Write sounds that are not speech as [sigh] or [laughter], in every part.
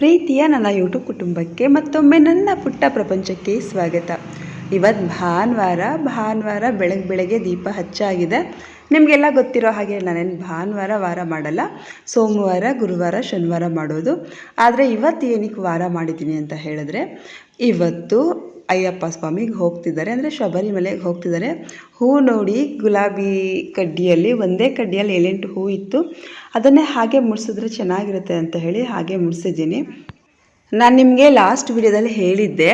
ಪ್ರೀತಿಯ ನನ್ನ ಯೂಟ್ಯೂಬ್ ಕುಟುಂಬಕ್ಕೆ ಮತ್ತೊಮ್ಮೆ ನನ್ನ ಪುಟ್ಟ ಪ್ರಪಂಚಕ್ಕೆ ಸ್ವಾಗತ. ಇವತ್ತು ಭಾನುವಾರ ಭಾನುವಾರ ಬೆಳಗ್ಗೆ ಬೆಳಗ್ಗೆ ದೀಪ ಹಚ್ಚಾಗಿದೆ. ನಿಮಗೆಲ್ಲ ಗೊತ್ತಿರೋ ಹಾಗೆ ನಾನೇನು ಭಾನುವಾರ ವಾರ ಮಾಡಲ್ಲ, ಸೋಮವಾರ, ಗುರುವಾರ, ಶನಿವಾರ ಮಾಡೋದು. ಆದರೆ ಇವತ್ತು ಏನಕ್ಕೆ ವಾರ ಮಾಡಿದ್ದೀನಿ ಅಂತ ಹೇಳಿದ್ರೆ, ಇವತ್ತು ಅಯ್ಯಪ್ಪ ಸ್ವಾಮಿಗೆ ಹೋಗ್ತಿದ್ದಾರೆ. ಅಂದರೆ ಶಬರಿಮಲೆಗೆ ಹೋಗ್ತಿದ್ದಾರೆ. ಹೂ ನೋಡಿ ಗುಲಾಬಿ ಕಡ್ಡಿಯಲ್ಲಿ, ಒಂದೇ ಕಡ್ಡಿಯಲ್ಲಿ ಏಳೆಂಟು ಹೂ ಇತ್ತು. ಅದನ್ನೇ ಹಾಗೆ ಮುಡಿಸಿದ್ರೆ ಚೆನ್ನಾಗಿರುತ್ತೆ ಅಂತ ಹೇಳಿ ಹಾಗೆ ಮುಡಿಸಿದ್ದೀನಿ. ನಾನು ನಿಮಗೆ ಲಾಸ್ಟ್ ವಿಡಿಯೋದಲ್ಲಿ ಹೇಳಿದ್ದೆ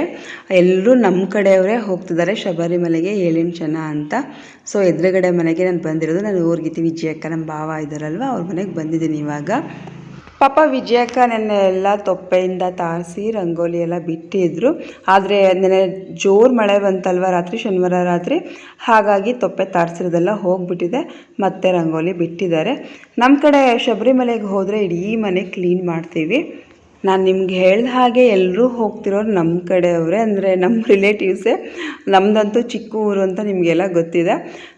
ಎಲ್ಲರೂ ನಮ್ಮ ಕಡೆಯವರೇ ಹೋಗ್ತಿದ್ದಾರೆ, ಶಬರಿಮಲೆಗೆ ಏಳೆಂಟು ಜನ ಅಂತ. ಸೊ ಎದುರುಗಡೆ ಮನೆಗೆ ನಾನು ಬಂದಿರೋದು, ನಾನು ಊರ್ಗಿತಿ ವಿಜಯಕ್ಕ ನಮ್ಮ ಭಾವ ಇದ್ದಾರಲ್ವ, ಅವ್ರ ಮನೆಗೆ ಬಂದಿದ್ದೀನಿ ಇವಾಗ. ಪಾಪ ವಿಜಯಕ್ಕ ನೆನ್ನೆ ಎಲ್ಲ ತೊಪ್ಪೆಯಿಂದ ತಾರಿಸಿ ರಂಗೋಲಿ ಎಲ್ಲ ಬಿಟ್ಟಿದ್ರು. ಆದರೆ ನೆನ್ನೆ ಜೋರು ಮಳೆ ಬಂತಲ್ವ ರಾತ್ರಿ, ಶನಿವಾರ ರಾತ್ರಿ. ಹಾಗಾಗಿ ತೊಪ್ಪೆ ತಾರಿಸಿರೋದೆಲ್ಲ ಹೋಗ್ಬಿಟ್ಟಿದೆ. ಮತ್ತೆ ರಂಗೋಲಿ ಬಿಟ್ಟಿದ್ದಾರೆ. ನಮ್ಮ ಕಡೆ ಶಬರಿಮಲೆಗೆ ಹೋದರೆ ಇಡೀ ಮನೆ ಕ್ಲೀನ್ ಮಾಡ್ತೀವಿ. ನಾನು ನಿಮ್ಗೆ ಹೇಳ್ದ ಹಾಗೆ ಎಲ್ಲರೂ ಹೋಗ್ತಿರೋರು ನಮ್ಮ ಕಡೆಯವರೇ, ಅಂದರೆ ನಮ್ಮ ರಿಲೇಟಿವ್ಸೇ ನಮ್ಮದಂತೂ ಚಿಕ್ಕ ಊರು ಅಂತ ನಿಮಗೆಲ್ಲ ಗೊತ್ತಿದೆ.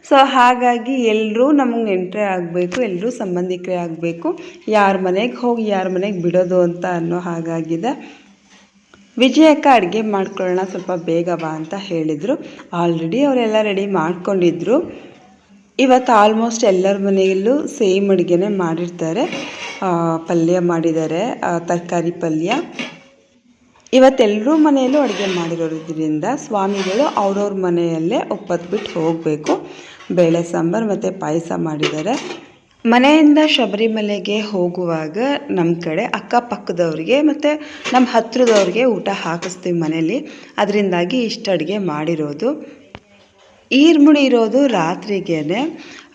ಸೊ ಹಾಗಾಗಿ ಎಲ್ಲರೂ ನಮಗೆ ನೆಂಟರೇ ಆಗಬೇಕು ಎಲ್ಲರೂ ಸಂಬಂಧಿಕರೇ ಆಗಬೇಕು. ಯಾರ ಮನೆಗೆ ಹೋಗಿ, ಯಾರ ಮನೆಗೆ ಬಿಡೋದು ಅಂತ ಅನ್ನೋ ಹಾಗಾಗಿದೆ. ವಿಜಯಕ್ಕ ಅಡುಗೆ ಮಾಡ್ಕೊಳ್ಳೋಣ, ಸ್ವಲ್ಪ ಬೇಗ ಬಾ ಅಂತ ಹೇಳಿದರು. ಆಲ್ರೆಡಿ ಅವರೆಲ್ಲ ರೆಡಿ ಮಾಡ್ಕೊಂಡಿದ್ರು. ಇವತ್ತು ಆಲ್ಮೋಸ್ಟ್ ಎಲ್ಲರ ಮನೆಯಲ್ಲೂ ಸೇಮ್ ಅಡುಗೆನೇ ಮಾಡಿರ್ತಾರೆ. ಪಲ್ಯ ಮಾಡಿದ್ದಾರೆ ತರಕಾರಿ ಪಲ್ಯ. ಇವತ್ತೆಲ್ಲರೂ ಮನೆಯಲ್ಲೂ ಅಡುಗೆ ಮಾಡಿರೋದ್ರಿಂದ ಸ್ವಾಮಿಗಳು ಅವ್ರವ್ರ ಮನೆಯಲ್ಲೇ ಒಪ್ಪತ್ತು ಬಿಟ್ಟು ಹೋಗಬೇಕು. ಬೇಳೆ ಸಾಂಬಾರು ಮತ್ತು ಪಾಯಸ ಮಾಡಿದ್ದಾರೆ. ಮನೆಯಿಂದ ಶಬರಿಮಲೆಗೆ ಹೋಗುವಾಗ ನಮ್ಮ ಕಡೆ ಅಕ್ಕಪಕ್ಕದವ್ರಿಗೆ ಮತ್ತು ನಮ್ಮ ಹತ್ರದವ್ರಿಗೆ ಊಟ ಹಾಕಿಸ್ತೀವಿ ಮನೇಲಿ ಅದರಿಂದಾಗಿ ಇಷ್ಟು ಅಡುಗೆ ಮಾಡಿರೋದು. ಈರ್ಮುಡಿ ಇರೋದು ರಾತ್ರಿಗೇನೆ.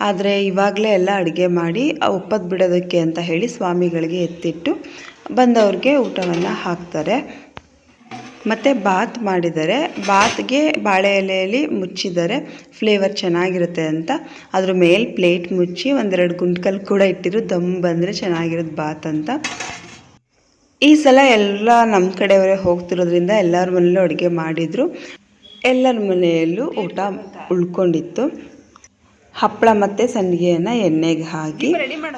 ಆದರೆ ಇವಾಗಲೇ ಎಲ್ಲ ಅಡುಗೆ ಮಾಡಿ ಒಪ್ಪತ್ತು ಬಿಡೋದಕ್ಕೆ ಅಂತ ಹೇಳಿ ಸ್ವಾಮಿಗಳಿಗೆ ಎತ್ತಿಟ್ಟು ಬಂದವ್ರಿಗೆ ಊಟವನ್ನು ಹಾಕ್ತಾರೆ. ಮತ್ತು ಬಾತ್ ಮಾಡಿದ್ದಾರೆ ಬಾತ್ಗೆ ಬಾಳೆ ಎಲೆಯಲ್ಲಿ ಮುಚ್ಚಿದ್ದಾರೆ ಫ್ಲೇವರ್ ಚೆನ್ನಾಗಿರುತ್ತೆ ಅಂತ. ಅದ್ರ ಮೇಲೆ ಪ್ಲೇಟ್ ಮುಚ್ಚಿ ಒಂದೆರಡು ಗುಂಡ್ಕಲ್ ಕೂಡ ಇಟ್ಟಿದ್ರು ದಮ್ ಬಂದರೆ ಚೆನ್ನಾಗಿರೋದು ಬಾತ್ ಅಂತ. ಈ ಸಲ ಎಲ್ಲ ನಮ್ಮ ಕಡೆಯವರೇ ಹೋಗ್ತಿರೋದ್ರಿಂದ ಎಲ್ಲರ ಮನೆಯಲ್ಲೂ ಅಡುಗೆ ಮಾಡಿದರು. ಎಲ್ಲರ ಮನೆಯಲ್ಲೂ ಊಟ ಉಳ್ಕೊಂಡಿತ್ತು. ಹಪ್ಪಳ ಮತ್ತು ಸಂಡಿಗೆಯನ್ನು ಎಣ್ಣೆಗೆ ಹಾಕಿ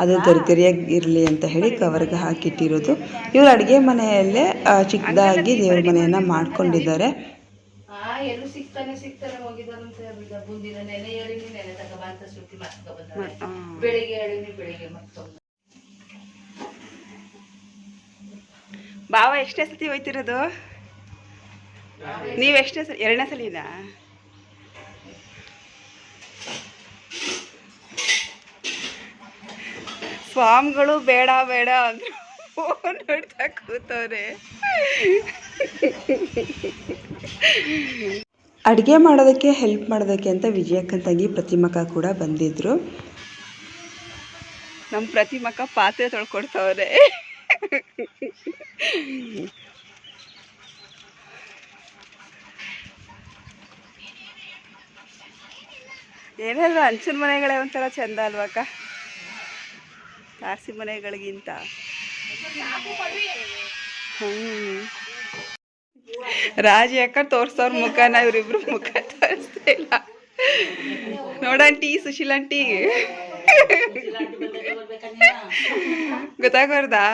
ಅದು ತರಿತರಿಯಾಗಿ ಇರಲಿ ಅಂತ ಹೇಳಿ ಕವರ್ಗೆ ಹಾಕಿಟ್ಟಿರೋದು. ಇವರು ಅಡುಗೆ ಮನೆಯಲ್ಲೇ ಚಿಕ್ಕದಾಗಿ ದೇವ್ರ ಮನೆಯನ್ನು ಮಾಡ್ಕೊಂಡಿದ್ದಾರೆ. ಬಾವ ಎಷ್ಟೇ ಸತಿ ಹೋಯ್ತಿರೋದು? ನೀವು ಎಷ್ಟೇ ಸಲ ಎರಡನೇ ಸಲಿನಾ? ಸ್ವಾಮಿಗಳು ಬೇಡ ಬೇಡ ಅಂದ್ರು. ಫೋನ್ ನೋಡ್ತಾ ಕೂತವ್ರೆ. ಅಡುಗೆ ಮಾಡೋದಕ್ಕೆ ಹೆಲ್ಪ್ ಮಾಡೋದಕ್ಕೆ ಅಂತ ವಿಜಯಕ್ಕನ ತಂಗಿ ಪ್ರತಿಮಕ್ಕ ಕೂಡ ಬಂದಿದ್ರು. ನಮ್ಮ ಪ್ರತಿಮಕ್ಕ ಪಾತ್ರೆ ತೊಳ್ಕೊಡ್ತವ್ರೆ. ಏನಾದ್ರು ಹಂಚಿನ ಮನೆಗಳೇ ಒಂಥರ ಚಂದ ಅಲ್ವಾಕ ತಾರಸಿ ಮನೆಗಳಿಗಿಂತ. ರಾಜ ಅಕ್ಕ ತೋರ್ಸೋರ್ ಮುಖನ ಇವ್ರಿಬ್ರು ಮುಖ ತೋರಿಸ್ತಾ ಇಲ್ಲ. ನೋಡಂಟಿ ಸುಶೀಲ್ ಆಂಟಿ. ಗೊತ್ತಾಗ್ಬಾರ್ದಾ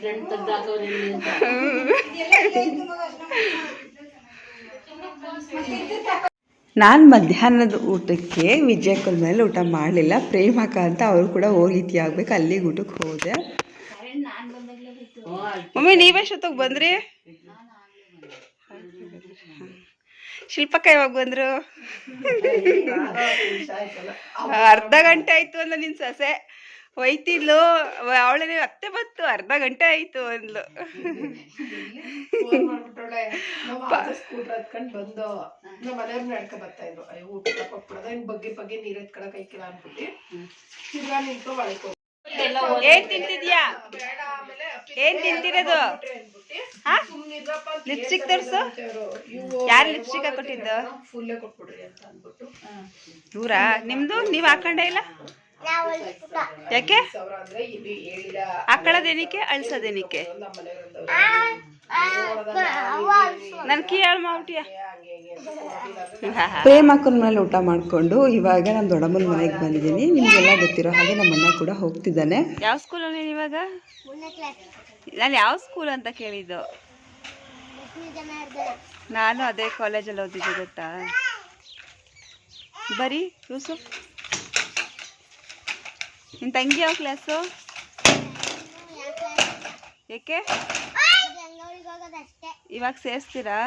ಫ್ರೆಂಡ್ ತೆಗ್ದಾಕೋ ನಿನ್ನೆ ಅಂತ ನಾನು ಮಧ್ಯಾಹ್ನದ ಊಟಕ್ಕೆ ವಿಜಯಕ್ಕನ ಮೇಲೆ ಊಟ ಮಾಡಲಿಲ್ಲ ಪ್ರೇಮಕ ಅಂತ ಅವರು ಕೂಡ ಹೋಗಿತಿ ಆಗ್ಬೇಕು ಅಲ್ಲಿಗೆ ಊಟಕ್ಕೆ ಹೋದೆ ಮಮ್ಮಿ ನೀವೆಷ್ಟೊತ್ತಿಗೆ ಬಂದ್ರಿ ಶಿಲ್ಪಕ್ಕ ಯಾವಾಗ ಬಂದ್ರು ಅರ್ಧ ಗಂಟೆ ಆಯ್ತು ಅಂದ ನಿನ್ ಸೊಸೆ ಒಯ್ತಿದ್ಲು ಅವಳೇ ಅತ್ತೆ ಬತ್ತು ಅರ್ಧ ಗಂಟೆ ಆಯ್ತು ಅಂದ್ಲು. ಬಂದು ನಮ್ಮ ಮನೆಯವ್ರ ನಡ್ಕ ಬರ್ತಾ ಇದ್ರು. ಅಯ್ಯೋ ಊಟ ಕೊಟ್ಬಿಡದ ಇನ್ ಬಗ್ಗೆ ಬಗ್ಗೆ ನೀರ್ ಎತ್ಕೊಳಕ್ ಐಕಿಲ್ಲ ಅನ್ಬಿಟ್ಟು ತಿರ್ಗಾ ನಿಂತು ಹೋಗ್ಬಿಟ್ಟೆ. ಏನ್ ತಿಂತಿದ್ಯಾ? ಏನ್ ತಿಂತಿರೋದು? ಲಿಪ್ಸ್ಟಿಕ್ ತರ್ಸು? ಯಾರು ಲಿಪ್ಸ್ಟಿಕ್ ಹಾಕೊಟ್ಟಿದ್ದು? ಫುಲ್ಲೇ ಕೊಟ್ಬಿಡ್ರಿ ಅಂತ ಅಂದ್ಬಿಟ್ಟು. ದೂರ ನಿಮ್ದು? ನೀವ್ ಹಾಕೊಂಡೇ ಇಲ್ಲ? ಯಾಕೆ? ಸಾವಿರ ಅಳ್ಸದೇನಿಕೆ ನನ್ ಕೀ ಮಾವುಟಿಯ ಪ್ರೇಮ್ ಅಕ್ಕನ ಮನೇಲಿ ಊಟ ಮಾಡಿಕೊಂಡು ಇವಾಗ ನಮ್ ದೊಡ್ಡಮ್ಮನ ಮನೆಗೆ ಬಂದಿದ್ದೀನಿ. ನಿಮಗೆಲ್ಲ ಗೊತ್ತಿರೋ ಹಾಗೆ ನಮ್ಮ ಅಣ್ಣ ಕೂಡ ಹೋಗ್ತಿದ್ದಾನೆ. ಯಾವ ಸ್ಕೂಲಲ್ಲಿ ಇವಾಗ? ನಾನು ಯಾವ ಸ್ಕೂಲ್ ಅಂತ ಕೇಳಿದ್ದು? ನಾನು ಅದೇ ಕಾಲೇಜಲ್ಲಿ ಓದಿದ್ದೆ ಗೊತ್ತಾ? ಬರೀ ಯೂಸುಫ್? ನಿನ್ನ ತಂಗಿ ಯಾವ ಕ್ಲಾಸು ಏಕೆ? ಇವಾಗ ಸೇರಿಸ್ತೀರಾ?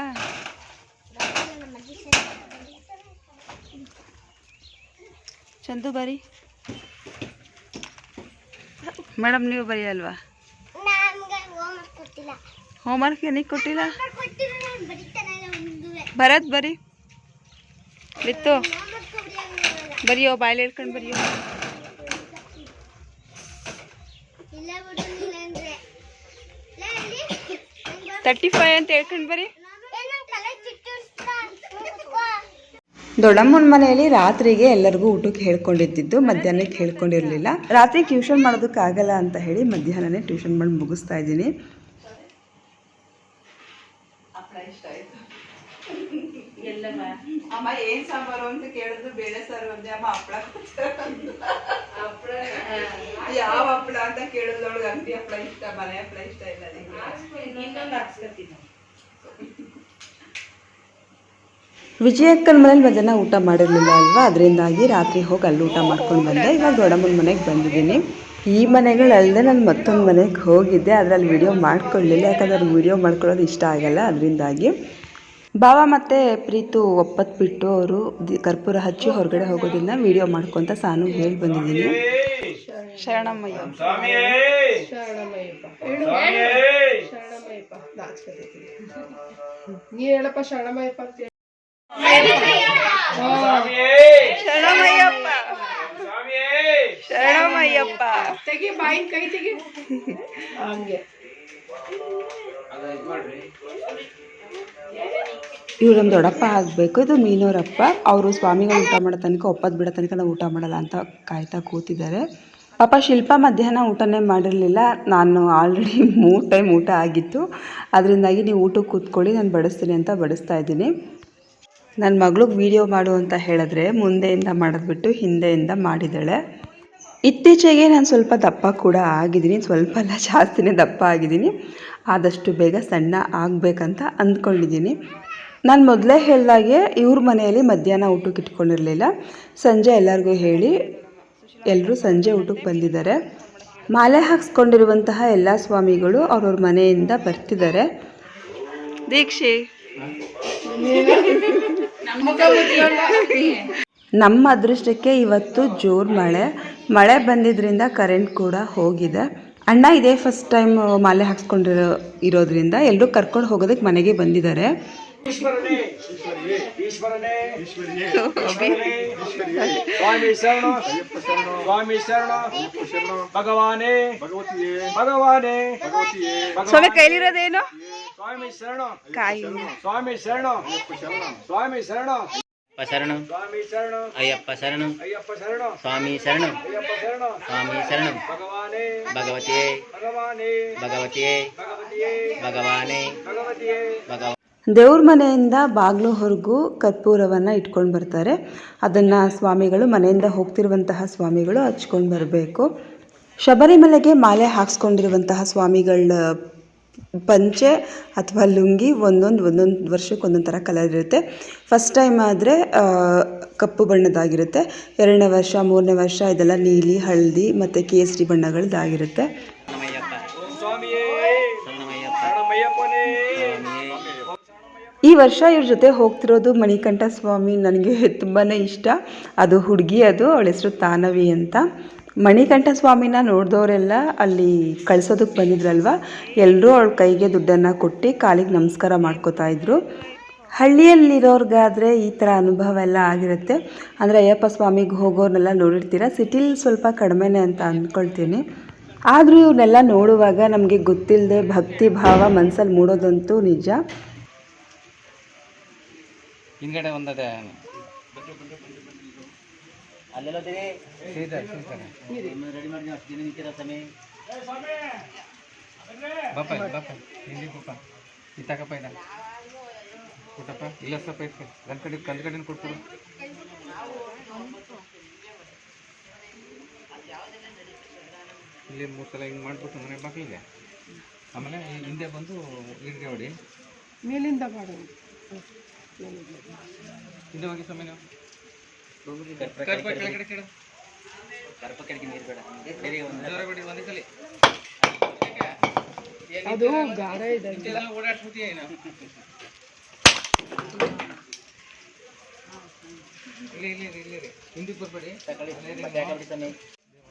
ಚಂದು ಬರಿ. ಮೇಡಮ್, ನೀವು ಬರೆಯಲ್ವಾ? ಹೋಮ್ವರ್ಕ್ ಏನಕ್ಕೆ ಕೊಟ್ಟಿಲ್ಲ? ಬರತ್ ಬರಿ. ಬಿತ್ತು ಬರಿಯೋ, ಬಾಯಲ್ಲಿ ಹೇಳ್ಕೊಂಡು ಬರಿಯೋ. ತರ್ಟಿ ಫೈವ್ ಅಂತ ಹೇಳ್ಕೊಂಡು ಬರೀ ದೊಡ್ಡಮ್ಮನ ಮನೆಯಲ್ಲಿ ರಾತ್ರಿಗೆ ಎಲ್ಲರಿಗೂ ಊಟಕ್ಕೆ ಹೇಳ್ಕೊಂಡಿದ್ದಿದ್ದು ಮಧ್ಯಾಹ್ನಕ್ಕೆ ಹೇಳ್ಕೊಂಡಿರಲಿಲ್ಲ. ರಾತ್ರಿ ಟ್ಯೂಷನ್ ಮಾಡೋದಕ್ಕಾಗಲ್ಲ ಅಂತ ಹೇಳಿ ಮಧ್ಯಾಹ್ನನೇ ಟ್ಯೂಷನ್ ಮಾಡಿ ಮುಗಿಸ್ತಾ ಇದ್ದೀನಿ. ಅಮ್ಮ ಏನ್ ಸಾಂಬಾರು ಅಂತ ಕೇಳಿದ್ರು ಬೇಳೆ ಸಾರು ಅಂದ್ರೆ ಅಮ್ಮ ಹಪ್ಪಳ ಯಾವ ಹಪ್ಪಳ ಅಂತ ಕೇಳಿದ್ರು ಅವಳಿಗೆ ಅಂಗಡಿ ಹಪ್ಪಳ ಇಷ್ಟ ಮನೆ ಹಪ್ಪಳ ಇಷ್ಟ ಇಲ್ಲ ಇನ್ನೊಂದು ಹಾಕ್ಸ್ಕೊತೀನಿ. ವಿಜಯಕ್ಕನ ಮನೇಲಿ ಮಧ್ಯಾಹ್ನ ಊಟ ಮಾಡಿರಲಿಲ್ಲ ಅಲ್ವಾ? ಅದರಿಂದಾಗಿ ರಾತ್ರಿ ಹೋಗಿ ಅಲ್ಲಿ ಊಟ ಮಾಡ್ಕೊಂಡು ಬಂದೆ. ಇವಾಗ ದೊಡ್ಡಮ್ಮನ ಮನೆಗೆ ಬಂದಿದ್ದೀನಿ. ಈ ಮನೆಗಳಲ್ಲದೆ ನಾನು ಮತ್ತೊಂದು ಮನೆಗೆ ಹೋಗಿದ್ದೆ. ಅದರಲ್ಲಿ ವಿಡಿಯೋ ಮಾಡ್ಕೊಳ್ಳಿಲ್ಲ ಯಾಕಂದ್ರೆ ಅವ್ರಿಗೆ ವಿಡಿಯೋ ಮಾಡ್ಕೊಳ್ಳೋದು ಇಷ್ಟ ಆಗಲ್ಲ. ಅದರಿಂದಾಗಿ ಬಾವ ಮತ್ತು ಪ್ರೀತು ಒಪ್ಪತ್ಬಿಟ್ಟು ಅವರು ಕರ್ಪೂರ ಹಚ್ಚಿ ಹೊರಗಡೆ ಹೋಗೋದನ್ನ ವಿಡಿಯೋ ಮಾಡ್ಕೊಂತ ಸಾನು ಹೇಳಿ ಬಂದಿದ್ದೀನಿ. ಶರಣಮ್ಮಯ್ಯ. ಶರಣಮಯ್ಯಪ್ಪ ಹೇಳು ಶರಣಮಯ್ಯಪ್ಪ ನೀ ಹೇಳಪ್ಪ ಶರಣಮಯ್ಯಪ್ಪ ಅಂತ ಹೇಳು. ಶರಣಮಯ್ಯಪ್ಪ ಶರಣಮಯ್ಯಪ್ಪ ತೆಗಿ ಬಾಯಿನ ಕೈ ತೆಗಿ. ಹಂಗೆ. ಇವ್ರು ನಮ್ಮ ದೊಡ್ಡಪ್ಪ ಆಗಬೇಕು. ಇದು ಮೀನೋರಪ್ಪ. ಅವರು ಸ್ವಾಮಿಗಳು ಊಟ ಮಾಡೋ ತನಕ ಒಪ್ಪತ್ತು ಬಿಡೋ ತನಕ ನಾವು ಊಟ ಮಾಡಲ್ಲ ಅಂತ ಕಾಯ್ತಾ ಕೂತಿದ್ದಾರೆ. ಪಾಪ ಶಿಲ್ಪ ಮಧ್ಯಾಹ್ನ ಊಟನೇ ಮಾಡಿರಲಿಲ್ಲ. ನಾನು ಆಲ್ರೆಡಿ ಮೂರು ಟೈಮ್ ಊಟ ಆಗಿತ್ತು. ಅದರಿಂದಾಗಿ ನೀವು ಊಟಕ್ಕೆ ಕೂತ್ಕೊಳ್ಳಿ, ನಾನು ಬಡಿಸ್ತೀನಿ ಅಂತ ಬಡಿಸ್ತಾ ಇದ್ದೀನಿ. ನನ್ನ ಮಗಳಿಗೆ ವೀಡಿಯೋ ಮಾಡು ಅಂತ ಹೇಳಿದ್ರೆ ಮುಂದೆಯಿಂದ ಮಾಡಿದ್ಬಿಟ್ಟು ಹಿಂದೆಯಿಂದ ಮಾಡಿದ್ದಾಳೆ. ಇತ್ತೀಚೆಗೆ ನಾನು ಸ್ವಲ್ಪ ದಪ್ಪ ಕೂಡ ಆಗಿದ್ದೀನಿ. ಸ್ವಲ್ಪ ಅಲ್ಲ ಜಾಸ್ತಿನೇ ದಪ್ಪ ಆಗಿದ್ದೀನಿ. ಆದಷ್ಟು ಬೇಗ ಸಣ್ಣ ಆಗಬೇಕಂತ ಅಂದ್ಕೊಂಡಿದ್ದೀನಿ. ನಾನು ಮೊದಲೇ ಹೇಳಿದಾಗೆ ಇವ್ರ ಮನೆಯಲ್ಲಿ ಮಧ್ಯಾಹ್ನ ಊಟಕ್ಕೆ ಇಟ್ಕೊಂಡಿರಲಿಲ್ಲ. ಸಂಜೆ ಎಲ್ಲರಿಗೂ ಹೇಳಿ ಎಲ್ಲರೂ ಸಂಜೆ ಊಟಕ್ಕೆ ಬಂದಿದ್ದಾರೆ. ಮಾಲೆ ಹಾಕ್ಸ್ಕೊಂಡಿರುವಂತಹ ಎಲ್ಲ ಸ್ವಾಮಿಗಳು ಅವ್ರವ್ರ ಮನೆಯಿಂದ ಬರ್ತಿದ್ದಾರೆ. ದೀಕ್ಷೆ. ನಮ್ಮ ಅದೃಷ್ಟಕ್ಕೆ ಇವತ್ತು ಜೋರು ಮಳೆ. ಮಳೆ ಬಂದಿದ್ದರಿಂದ ಕರೆಂಟ್ ಕೂಡ ಹೋಗಿದೆ. ಅಣ್ಣ ಇದೇ ಫಸ್ಟ್ ಟೈಮ್ ಮಾಲೆ ಹಾಕ್ಸ್ಕೊಂಡಿರೋ ಇರೋದ್ರಿಂದ ಎಲ್ಲರೂ ಕರ್ಕೊಂಡು ಹೋಗೋದಕ್ಕೆ ಮನೆಗೆ ಬಂದಿದ್ದಾರೆ. ಈಶ್ವರನೇ ಈಶ್ವರನೇ ಈಶ್ವರನೇ ಸ್ವಾಮಿ ಶರಣ ಸ್ವಾಮಿ ಶರಣ ಭಗವಾನೇ ಭಗವಾನೇ ಸ್ವಾಮಿ ಕೈಲಿರೋದೇನು? ಸ್ವಾಮಿ ಶರಣ ಸ್ವಾಮಿ ಶರಣ. ಸ್ವಾಮಿ ಶರಣ. ಅಪ್ಪ ಶರಣು. ಸ್ವಾಮಿ ಶರಣ. ಅಯ್ಯಪ್ಪ ಶರಣು. ಅಯ್ಯಪ್ಪ ಶರಣ. ಸ್ವಾಮಿ ಶರಣು. ಅಯ್ಯಪ್ಪ ಶರಣ. ಸ್ವಾಮಿ ಶರಣು. ಭಗವಾನೇ. ಭಗವತಿಯೇ. ಭಗವಾನೇ. ಭಗವತಿಯೇ. ಭಗವತಿಯೇ. ಭಗವಾನೇ. ಭಗವತಿಯೇ. ಭಗವ ದೇವ್ರ ಮನೆಯಿಂದ ಬಾಗ್ಲು ಹೊರಗೂ ಕರ್ಪೂರವನ್ನು ಇಟ್ಕೊಂಡು ಬರ್ತಾರೆ. ಅದನ್ನು ಸ್ವಾಮಿಗಳು ಮನೆಯಿಂದ ಹೋಗ್ತಿರುವಂತಹ ಸ್ವಾಮಿಗಳು ಹಚ್ಕೊಂಡು ಬರಬೇಕು. ಶಬರಿಮಲೆಗೆ ಮಾಲೆ ಹಾಕ್ಸ್ಕೊಂಡಿರುವಂತಹ ಸ್ವಾಮಿಗಳ ಪಂಚೆ ಅಥವಾ ಲುಂಗಿ ಒಂದೊಂದು ಒಂದೊಂದು ವರ್ಷಕ್ಕೆ ಒಂದೊಂದು ಥರ ಕಲರ್ ಇರುತ್ತೆ. ಫಸ್ಟ್ ಟೈಮ್ ಆದರೆ ಕಪ್ಪು ಬಣ್ಣದಾಗಿರುತ್ತೆ ಎರಡನೇ ವರ್ಷ ಮೂರನೇ ವರ್ಷ ಇದೆಲ್ಲ ನೀಲಿ ಹಳದಿ ಮತ್ತು ಕೇಸರಿ ಬಣ್ಣಗಳದ್ದಾಗಿರುತ್ತೆ ಈ ವರ್ಷ ಇವ್ರ ಜೊತೆ ಹೋಗ್ತಿರೋದು ಮಣಿಕಂಠ ಸ್ವಾಮಿ ನನಗೆ [laughs] ತುಂಬಾ ಇಷ್ಟ. ಅದು ಹುಡುಗಿ ಅದು ಅವಳ ಹೆಸರು ತಾನವಿ ಅಂತ. ಮಣಿಕಂಠ ಸ್ವಾಮಿನ ನೋಡಿದವರೆಲ್ಲ ಅಲ್ಲಿ ಕಳ್ಸೋದಕ್ಕೆ ಬಂದಿದ್ರಲ್ವ? ಎಲ್ಲರೂ ಅವಳ ಕೈಗೆ ದುಡ್ಡನ್ನು ಕೊಟ್ಟು ಕಾಲಿಗೆ ನಮಸ್ಕಾರ ಮಾಡ್ಕೋತಾ ಇದ್ರು. ಹಳ್ಳಿಯಲ್ಲಿರೋರ್ಗಾದರೆ ಈ ಥರ ಅನುಭವ ಎಲ್ಲ ಆಗಿರುತ್ತೆ. ಅಂದರೆ ಅಯ್ಯಪ್ಪ ಸ್ವಾಮಿಗೆ ಹೋಗೋರ್ನೆಲ್ಲ ನೋಡಿರ್ತೀರ? ಸಿಟಿಲಿ ಸ್ವಲ್ಪ ಕಡಿಮೆನೇ ಅಂತ ಅಂದ್ಕೊಳ್ತೀನಿ ಆದರೂ ಇವನ್ನೆಲ್ಲ ನೋಡುವಾಗ ನಮಗೆ ಗೊತ್ತಿಲ್ಲದೆ ಭಕ್ತಿ ಭಾವ ಮನಸ್ಸಲ್ಲಿ ಮೂಡೋದಂತೂ ನಿಜ. ಹಿಂದ್ಗಡೆ ಬಾಪ ಬಾಪ ಇಲ್ಲಿ. ಬಾಪ. ಈ ತಕಪ್ಪ ಇಲ್ಲ. ಕೊಟ್ಟಪ್ಪ ಇಲ್ಲ ಸ್ವಲ್ಪ ಇಟ್ಕೊ. ಗಂಡ ಕಡೆ ಕಲ್ ಕಡೆನ ಕೊಟ್ಬಿಡು. ಇಲ್ಲಿ ಮೂರು ಸಲ ಹಿಂಗೆ ಮಾಡ್ಬಿಟ್ಟು ಮನೆ ಬಾಗಿಲಿಗೆ. ಆಮೇಲೆ ಹಿಂದೆ ಬಂದು ಇಡ್ಗೆ ಹೊಡಿ. ಮೇಲಿಂದ ಮಾಡು ಹಿಂದೆ ಹೋಗಿ ಸಮಯ ನೀವು. ಅದು ಗಾರ ಇದೆ.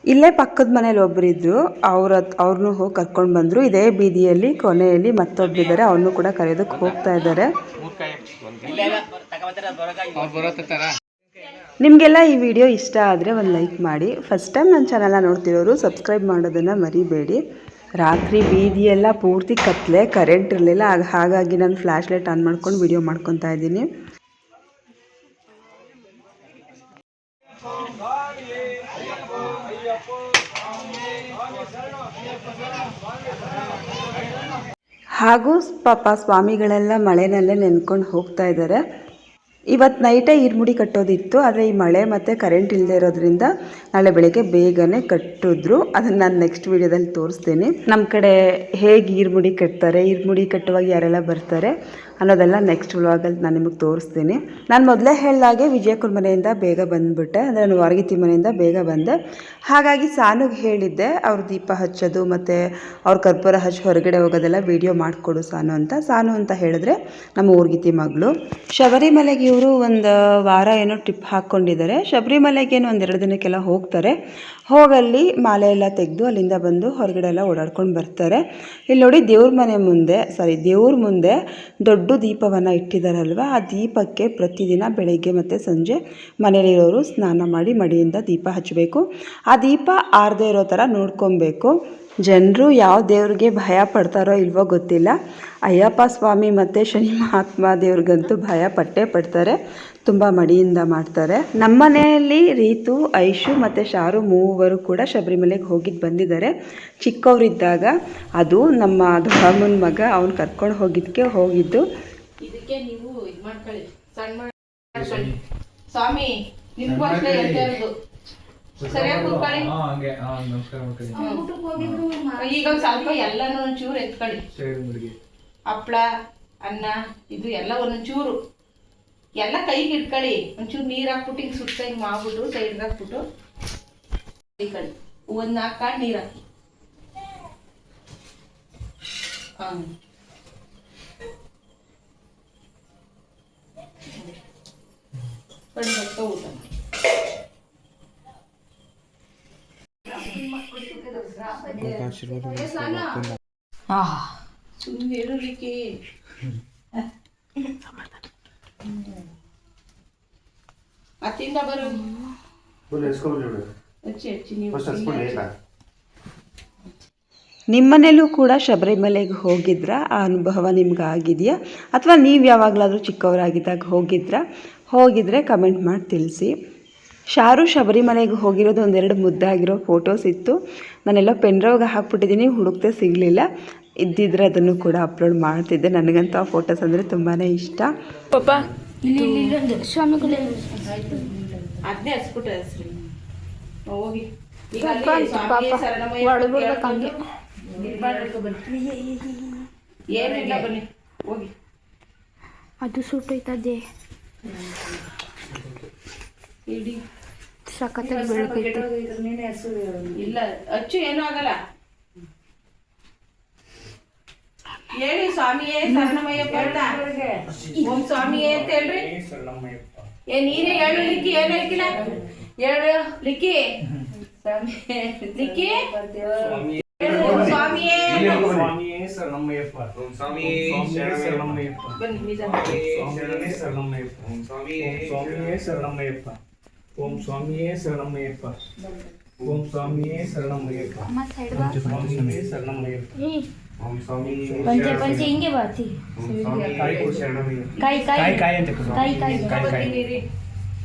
ಇಲ್ಲಿ ಪಕ್ಕದ ಮನೇಲಿ ಒಬ್ಬರಿದ್ರು ಅವ್ರ ಅವ್ರನ್ನೂ ಹೋಗಿ ಕರ್ಕೊಂಡು ಬಂದ್ರು. ಇದೇ ಬೀದಿಯಲ್ಲಿ ಕೊನೆಯಲ್ಲಿ ಮತ್ತೊಬ್ಬರಿದ್ದಾರೆ ಅವ್ರನ್ನೂ ಕೂಡ ಕರೆಯೋದಕ್ಕೆ ಹೋಗ್ತಾ ಇದ್ದಾರೆ. ನಿಮಗೆಲ್ಲ ಈ ವಿಡಿಯೋ ಇಷ್ಟ ಆದರೆ ಒಂದು ಲೈಕ್ ಮಾಡಿ. ಫಸ್ಟ್ ಟೈಮ್ ನನ್ನ ಚಾನಲ್ನ ನೋಡ್ತಿರೋರು ಸಬ್ಸ್ಕ್ರೈಬ್ ಮಾಡೋದನ್ನು ಮರಿಬೇಡಿ. ರಾತ್ರಿ ಬೀದಿಯೆಲ್ಲ ಪೂರ್ತಿ ಕತ್ತಲೆ ಕರೆಂಟ್ ಇರಲಿಲ್ಲ. ಆಗ ಹಾಗಾಗಿ ನಾನು ಫ್ಲ್ಯಾಶ್ ಲೈಟ್ ಆನ್ ಮಾಡ್ಕೊಂಡು ವಿಡಿಯೋ ಮಾಡ್ಕೊತಾ ಇದ್ದೀನಿ. ಹಾಗೂ ಪಾಪ ಸ್ವಾಮಿಗಳೆಲ್ಲ ಮಳೆನಲ್ಲೇ ನೆನ್ಕೊಂಡು ಹೋಗ್ತಾ ಇದ್ದಾರೆ ಇವತ್ತು ನೈಟೇ ಈರ್ಮುಡಿ ಕಟ್ಟೋದಿತ್ತು, ಆದರೆ ಈ ಮಳೆ ಮತ್ತು ಕರೆಂಟ್ ಇಲ್ಲದೆ ಇರೋದ್ರಿಂದ ನಾಳೆ ಬೆಳಗ್ಗೆ ಬೇಗನೆ ಕಟ್ಟಿದ್ರು. ಅದನ್ನು ನಾನು ನೆಕ್ಸ್ಟ್ ವೀಡಿಯೋದಲ್ಲಿ ತೋರಿಸ್ತೀನಿ. ನಮ್ಮ ಕಡೆ ಹೇಗೆ ಮುಡಿ ಕಟ್ತಾರೆ ಮುಡಿ ಕಟ್ಟುವಾಗ ಯಾರೆಲ್ಲ ಬರ್ತಾರೆ ಅನ್ನೋದೆಲ್ಲ ನೆಕ್ಸ್ಟ್ ವ್ಲಾಗಲ್ಲಿ ನಾನು ನಿಮಗೆ ತೋರಿಸ್ತೀನಿ. ನಾನು ಮೊದಲೇ ಹೇಳಿದಾಗೆ ವಿಜಯಕುರ್ ಮನೆಯಿಂದ ಬೇಗ ಬಂದುಬಿಟ್ಟೆ. ಅಂದರೆ ನಾನು ವಾರಗಿತಿ ಮನೆಯಿಂದ ಬೇಗ ಬಂದೆ. ಹಾಗಾಗಿ ಸಾನುಗೆ ಹೇಳಿದ್ದೆ, ಅವ್ರು ದೀಪ ಹಚ್ಚೋದು ಮತ್ತು ಅವ್ರ ಕರ್ಪೂರ ಹಚ್ಚಿ ಹೊರಗಡೆ ಹೋಗೋದೆಲ್ಲ ವೀಡಿಯೋ ಮಾಡಿಕೊಡು ಸಾನು ಅಂತ. ಸಾನು ಅಂತ ಹೇಳಿದ್ರೆ ನಮ್ಮ ಊರ್ಗಿತಿ ಮಗಳು. ಶಬರಿಮಲೆಗೆ ಇವರು ಒಂದು ವಾರ ಏನೋ ಟ್ರಿಪ್ ಹಾಕ್ಕೊಂಡಿದ್ದಾರೆ ಶಬರಿಮಲೆಗೇನು ಒಂದೆರಡು ದಿನಕ್ಕೆಲ್ಲ ಹೋಗ್ತಾರೆ. ಹೋಗಲ್ಲಿ ಮಾಲೆ ಎಲ್ಲ ತೆಗೆದು ಅಲ್ಲಿಂದ ಬಂದು ಹೊರಗಡೆ ಎಲ್ಲ ಓಡಾಡ್ಕೊಂಡು ಬರ್ತಾರೆ. ಇಲ್ಲಿ ನೋಡಿ ದೇವ್ರ ಮನೆ ಮುಂದೆ ಸಾರಿ ದೇವ್ರ ಮುಂದೆ ದೊಡ್ಡ ದೀಪವನ್ನು ಇಟ್ಟಿದ್ದಾರಲ್ವ ಆ ದೀಪಕ್ಕೆ ಪ್ರತಿದಿನ ಬೆಳಗ್ಗೆ ಮತ್ತು ಸಂಜೆ ಮನೆಯಲ್ಲಿರೋರು ಸ್ನಾನ ಮಾಡಿ ಮಡಿಯಿಂದ ದೀಪ ಹಚ್ಚಬೇಕು. ಆ ದೀಪ ಆರದೇ ಇರೋ ಥರ ನೋಡ್ಕೊಬೇಕು. ಜನರು ಯಾವ ದೇವ್ರಿಗೆ ಭಯ ಪಡ್ತಾರೋ ಇಲ್ವೋ ಗೊತ್ತಿಲ್ಲ. ಅಯ್ಯಪ್ಪ ಸ್ವಾಮಿ ಮತ್ತು ಶನಿ ಮಹಾತ್ಮ ದೇವ್ರಿಗಂತೂ ಭಯ ಪಟ್ಟೆ ಪಡ್ತಾರೆ, ತುಂಬ ಮಡಿಯಿಂದ ಮಾಡ್ತಾರೆ. ನಮ್ಮ ಮನೆಯಲ್ಲಿ ರೀತು, ಐಶು ಮತ್ತು ಶಾರು ಮೂವರು ಕೂಡ ಶಬರಿಮಲೆಗೆ ಹೋಗಿದ್ದು ಬಂದಿದ್ದಾರೆ. ಚಿಕ್ಕವರಿದ್ದಾಗ ಅದು ನಮ್ಮ ದೊಡ್ಡಮ್ಮನ ಮಗ ಅವನು ಕರ್ಕೊಂಡು ಹೋಗಿದ್ದಕ್ಕೆ ಹೋಗಿದ್ದು. ಇದಕ್ಕೆ ನೀವು ಇದ್ ಮಾಡ್ಕೊಳ್ಳಿ ನಿಮ್ಗೂ ಅಷ್ಟೇ ಹೇಳ್ತಾ ಇರೋದು ಸರಿಯಾಗಿ ಕೂತ್ಕೊಳ್ಳಿ. ಹಂಗೆ. ಹಾ ನಮಸ್ಕಾರ ಹ್ಮ್. ಈಗ ಒಂದ್ ಸ್ವಲ್ಪ ಎಲ್ಲಾನು ಒಂಚೂರು ಎತ್ಕೊಳ್ಳಿ. ಸೈಡ್ ಮುಡಿಗೆ ಹಪ್ಳ ಅನ್ನ ಇದು ಎಲ್ಲ ಒಂದೊಂಚೂರು ಎಲ್ಲ ಕೈಗೆ ಇಟ್ಕೊಳ್ಳಿ. ಒಂಚೂರು ನೀರ್ ಹಾಕ್ಬಿಟ್ಟು ಹಿಂಗ್ ಸುತ್ತ ಹಿಂಗ್ ಮಾಡ್ಬಿಟ್ಟು ಸೈಡ್ಗೆ ಹಾಕ್ಬಿಟ್ಟು ಇಟ್ಕೊಳ್ಳಿ. ಒಂದ್ ನಾಲ್ಕು ಕಾಳು ನೀರ್ ಹಾಕಿ. ಊಟ. ಅತ್ತಿಂದ ಬರು ನಿಮ್ಮನೇಲೂ ಕೂಡ ಶಬರಿಮಲೆಗೆ ಹೋಗಿದ್ರಾ? ಆ ಅನುಭವ ನಿಮ್ಗೆ ಆಗಿದೆಯಾ ಅಥವಾ ನೀವು ಯಾವಾಗಲಾದರೂ ಚಿಕ್ಕವರಾಗಿದ್ದಾಗ ಹೋಗಿದ್ರಾ? ಹೋಗಿದ್ರೆ ಕಮೆಂಟ್ ಮಾಡಿ ತಿಳಿಸಿ. ಶಾರು ಶಬರಿಮಲೆಗೆ ಹೋಗಿರೋದು ಒಂದೆರಡು ಮುದ್ದಾಗಿರೋ ಫೋಟೋಸ್ ಇತ್ತು. ನಾನೆಲ್ಲ ಪೆನ್ಡ್ರೈವ್ಗೆ ಹಾಕ್ಬಿಟ್ಟಿದ್ದೀನಿ ಹುಡುಕ್ತೆ ಸಿಗಲಿಲ್ಲ. ಇದ್ದಿದ್ರೆ ಅದನ್ನು ಕೂಡ ಅಪ್ಲೋಡ್ ಮಾಡ್ತಿದ್ದೆ. ನನಗಂತೂ ಆ ಫೋಟೋಸ್ ಅಂದರೆ ತುಂಬಾ ಇಷ್ಟ. ಪಾಪ ಹೋಗಿ. ಅದು ಸುಟ್ಟೈತದೆ ಇಡಿ. ಸಖತ್ತಾಗಿ ಬೆಳಕೈತೆ ಇಲ್ಲ ಅಚ್ಚು ಏನೂ ಆಗಲ್ಲ. ಹೇಳಿ ಸ್ವಾಮಿಯೇ ಶರಣಮಯ್ಯಪ್ಪ ಅಂತ. ಓಂ ಸ್ವಾಮಿಯೇ ಅಂತ ಹೇಳ್ರಿ. ಏ ನೀನೇ ಹೇಳು ಲಿಕ್ಕಿ ಏನು ಹೇಳ್ತಿಲ್ಲ ಹೇಳು ಲಿಕ್ಕಿ. ಸ್ವಾಮಿ ಲಿಕ್ಕಿ. ಸ್ವಾಮಿಯೇ. ಸ್ವಾಮಿಯೇ. ಶರಣಮಯ್ಯಪ್ಪ ಸ್ವಾಮಿಯೇ ಶರಣಮಯ್ಯಪ್ಪ ಸ್ವಾಮಿಯೇ ಶರಣಮಯ್ಯಪ್ಪ ಓಂ ಸ್ವಾಮಿಯೇ ಶರಣಮಯ್ಯಪ್ಪ ಓಂ ಸ್ವಾಮಿಯೇ ಶರಣಮಯ್ಯಪ್ಪ ಅಮ್ಮ ಸೈಡ್ ಬಾ ಸ್ವಾಮಿಯೇ ಶರಣಮಯ್ಯಪ್ಪ ಏ, ಓಂ ಸ್ವಾಮಿ ಪಂಚೆ ಪಂಚೆ ಹಿಂಗೆ ಬರ್ತಿ ಓಂ ಸ್ವಾಮಿ ಕಾಯಿ ಕೊಡು ಶರಣಮಯ್ಯಪ್ಪ ಕಾಯಿ ಕಾಯಿ ಕಾಯಿ ಕಾಯಿ ಅಂತ ಕೊಡು. ಕಾಯಿ ಕಾಯಿ ಕಾಯಿ ಕಾಯಿ ಬರ್ತೀನಿರಿ.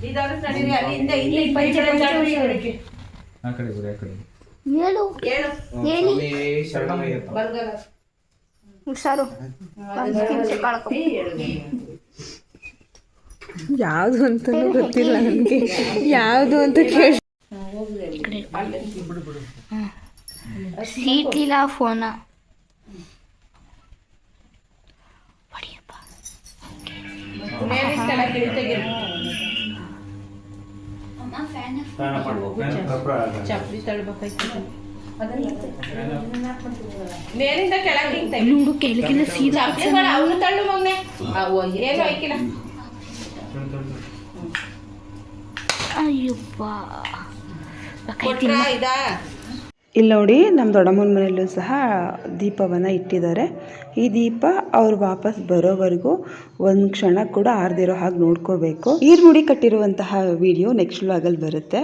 ನಿಧಾನಕ್ಕೆ ನಡೀರಿ ಅಲ್ಲಿಂದ ಇಲ್ಲಿ ಈ ಪಂಚೆ ಈ ಕಡೆ ಪಂಚೆ ಜಾಡ್ರಿ ಹುಷಾರು. ಕಡೆಗೆ. ಆ ಕಡೆ ಗುರು ಆ ಕಡೆ ಹೇಳು ಹೇಳು ಓಂ ಹೇಳಿ. ಸ್ವಾಮಿ ಶರಣಮಯ್ಯಪ್ಪ ಬರ್ಗಲ್ಲ ಹುಷಾರು ಒಂದು ನಿಮಿಷ ಕಳ್ಕೊ ಹೇಳು ಯಾವುದು ಅಂತಲೂ ಗೊತ್ತಿಲ್ಲ ನನಗೆ. ಯಾವುದು ಅಂತ ಕೇಳಿ. ಸೀಟ್ ಇಲ್ಲ ಫೋನ. ಚಪ್ಪಲಿ ತಳ್ಬೇಕಾಯ್ತು ಮೇಲಿಂದ ಕೆಳಗೆ ಇಳಿತಾ ಇರು. ನೋಡು ಕೆಳಗಿನ ಸೀದಾ ಅವನು ತಳ್ಳು ಮಗ್ನೆ ಏನು ಇದಾ ಇಲ್ಲಿ ನೋಡಿ ನಮ್ಮ ದೊಡ್ಡಮ್ಮನ ಮನೆಯಲ್ಲೂ ಸಹ ದೀಪವನ್ನು ಇಟ್ಟಿದ್ದಾರೆ. ಈ ದೀಪ ಅವ್ರು ವಾಪಸ್ ಬರೋವರೆಗೂ ಒಂದು ಕ್ಷಣ ಕೂಡ ಆರ್ದಿರೋ ಹಾಗೆ ನೋಡ್ಕೋಬೇಕು. ಈ ಮುಡಿ ಕಟ್ಟಿರುವಂತಹ ವಿಡಿಯೋ ನೆಕ್ಸ್ಟ್ ವ್ಲಾಗಲ್ಲಿ ಬರುತ್ತೆ.